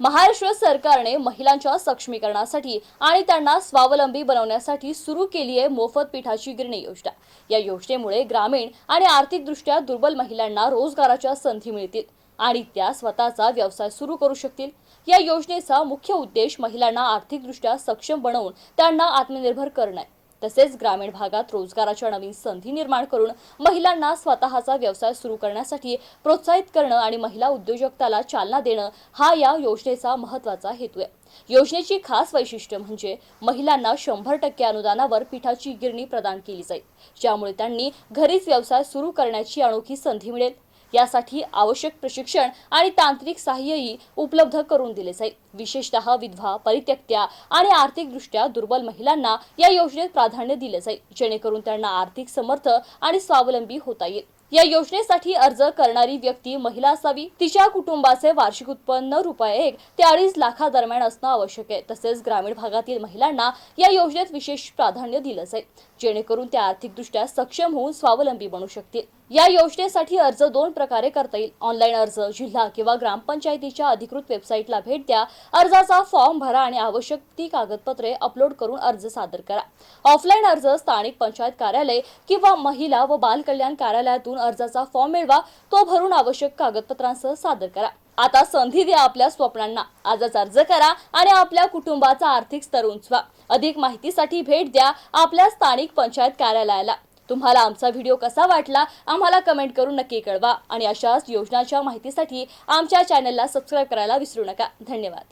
महाराष्ट्र सरकारने महिलांच्या सक्षमीकरणासाठी आणि त्यांना स्वावलंबी बनवण्यासाठी सुरू केली आहे मोफत पिठाची गिरणी योजना. या योजनेमुळे ग्रामीण आणि आर्थिकदृष्ट्या दुर्बल महिलांना रोजगाराच्या संधी मिळतील आणि त्या स्वतःचा व्यवसाय सुरू करू शकतील. या योजनेचा मुख्य उद्देश महिलांना आर्थिकदृष्ट्या सक्षम बनवून त्यांना आत्मनिर्भर करणं आहे. तसेच ग्रामीण भागात रोजगाराच्या नवीन संधी निर्माण करून महिलांना स्वतःचा व्यवसाय सुरू करण्यासाठी प्रोत्साहित करणं आणि महिला उद्योजकताला चालना देणं हा या योजनेचा महत्त्वाचा हेतू आहे. योजनेची खास वैशिष्ट्य म्हणजे महिलांना शंभर टक्के अनुदानावर पिठाची गिरणी प्रदान केली जाईल. ज्यामुळे त्यांनी घरीच व्यवसाय सुरू करण्याची अनोखी संधी मिळेल. यासाठी आवश्यक प्रशिक्षण आणि तांत्रिक सहाय्यही उपलब्ध करून दिले जाईल. विशेषतः विधवा परित्यक्त्या आणि आर्थिकदृष्ट्या दुर्बल महिलांना या योजनेत प्राधान्य दिले जाईल जेणेकरून त्यांना आर्थिक समर्थ आणि स्वावलंबी होता येईल. या योजनेसाठी अर्ज करणारी व्यक्ती महिला असावी तिच्या कुटुंबाचे वार्षिक उत्पन्न रुपये एक ते अडीच लाखादरम्यान असणं आवश्यक आहे. तसेच ग्रामीण भागातील महिलांना या योजनेत विशेष प्राधान्य दिलं जाईल जेणेकरून त्या आर्थिकदृष्ट्या सक्षम होऊन स्वावलंबी बनू शकतील. या योजनेसाठी अर्ज दोन प्रकारे करता येईल. ऑनलाईन अर्ज जिल्हा किंवा ग्रामपंचायतीच्या अधिकृत वेबसाईटला भेट द्या. अर्जाचा फॉर्म भरा आणि आवश्यक ती कागदपत्रे अपलोड करून अर्ज सादर करा. ऑफलाईन अर्ज स्थानिक पंचायत कार्यालय किंवा महिला व बाल कल्याण कार्यालयातून अर्जाचा फॉर्म मिळवा तो भरून आवश्यक कागदपत्रांसह सादर करा. आता संधी द्या आपल्या स्वप्नांना. आजच अर्ज करा आणि आपल्या कुटुंबाचा आर्थिक स्तर उंचवा. अधिक माहितीसाठी भेट द्या आपल्या स्थानिक पंचायत कार्यालयाला. तुम्हाला आमचा व्हिडिओ कसा वाटला आम्हाला कमेंट करून नक्की कळवा. आणि अशाच योजनाच्या माहितीसाठी आमच्या चॅनलला सबस्क्राईब करायला विसरू नका. धन्यवाद.